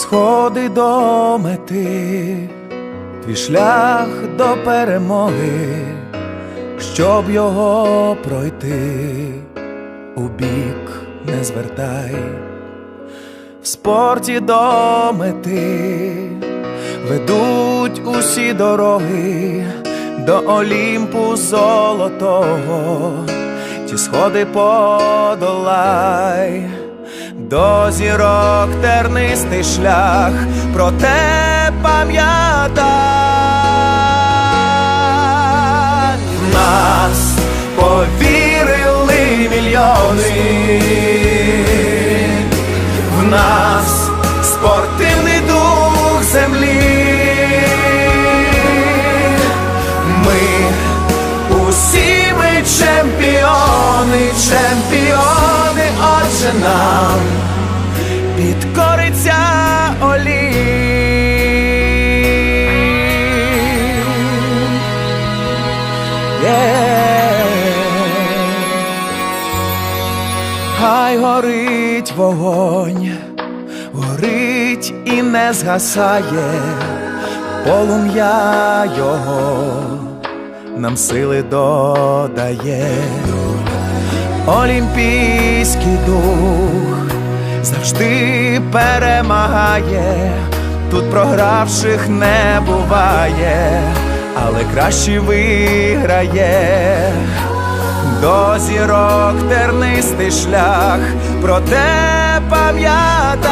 сходи до мети, твій шлях до перемоги, щоб його пройти, у бік не звертай, в спорті до мети ведуть усі дороги. До Олімпу золотого, ті сходи подолай, до зірок тернистий шлях, проте пам'ятай, нас повірили мільйони, в нас спортивний дух землі. Ми усі ми чемпіони, чемпіони, нам підкориться Олімп. Є. Хай горить вогонь, горить і не згасає полум'я його нам сили додає, Олімпійський дух завжди перемагає, тут програвших не буває, але краще виграє. До зірок тернистий шлях, проте пам'ятай,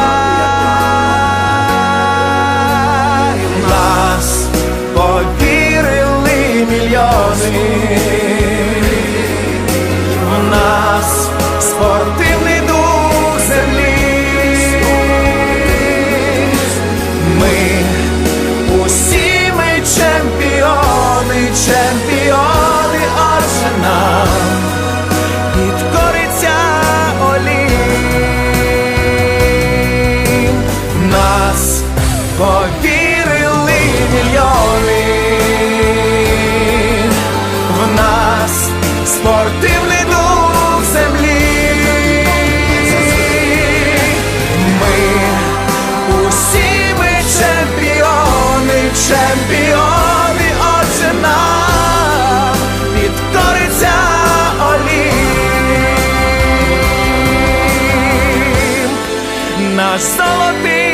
повірили мільйони в нас спортивний дух землі. Ми усі ми чемпіони, чемпіони, отже нам підкориться Олімп. Наш золотий